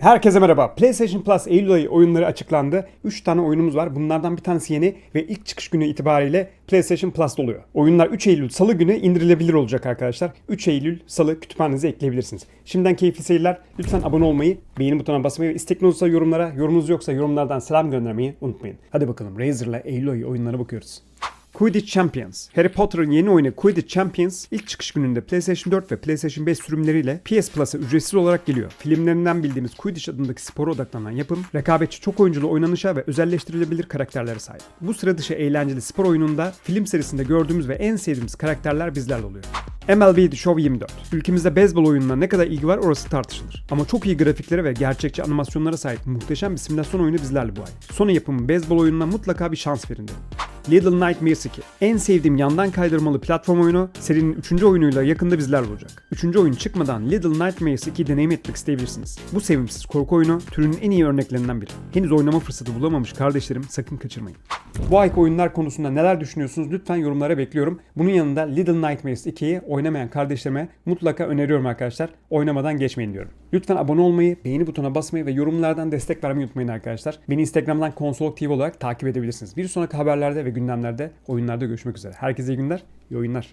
Herkese merhaba. PlayStation Plus Eylül ayı oyunları açıklandı. 3 tane oyunumuz var. Bunlardan bir tanesi yeni ve ilk çıkış günü itibariyle PlayStation Plus'ta oluyor. Oyunlar 3 Eylül Salı günü indirilebilir olacak arkadaşlar. 3 Eylül Salı kütüphanenize ekleyebilirsiniz. Şimdiden keyifli seyirler. Lütfen abone olmayı, beğeni butonuna basmayı ve istekli olursa yorumlara, yorumunuz yoksa yorumlardan selam göndermeyi unutmayın. Hadi bakalım Razer'la Eylül ayı oyunlara bakıyoruz. Quidditch Champions. Harry Potter'ın yeni oyunu Quidditch Champions ilk çıkış gününde PlayStation 4 ve PlayStation 5 sürümleriyle PS Plus'a ücretsiz olarak geliyor. Filmlerinden bildiğimiz Quidditch adındaki spora odaklanan yapım, rekabetçi çok oyunculu oynanışa ve özelleştirilebilir karakterlere sahip. Bu sıra dışı eğlenceli spor oyununda film serisinde gördüğümüz ve en sevdiğimiz karakterler bizlerle oluyor. MLB The Show 24. Ülkemizde beyzbol oyununa ne kadar ilgi var orası tartışılır. Ama çok iyi grafiklere ve gerçekçi animasyonlara sahip muhteşem bir simülasyon oyunu bizlerle bu ay. Sony yapımı beyzbol oyununa mutlaka bir şans verin derim. Little Nightmares 2. En sevdiğim yandan kaydırmalı platform oyunu serinin 3. oyunuyla yakında bizlerle olacak. 3. oyun çıkmadan Little Nightmares 2 deneyim etmek isteyebilirsiniz. Bu sevimsiz korku oyunu türünün en iyi örneklerinden biri. Henüz oynama fırsatı bulamamış kardeşlerim sakın kaçırmayın. Bu ayki oyunlar konusunda neler düşünüyorsunuz lütfen yorumlara bekliyorum. Bunun yanında Little Nightmares 2'yi oynamayan kardeşlerime mutlaka öneriyorum arkadaşlar. Oynamadan geçmeyin diyorum. Lütfen abone olmayı, beğeni butonuna basmayı ve yorumlardan destek vermeyi unutmayın arkadaşlar. Beni Instagram'dan Konsolog TV olarak takip edebilirsiniz. Bir sonraki haberlerde ve gündemlerde oyunlarda görüşmek üzere. Herkese iyi günler, iyi oyunlar.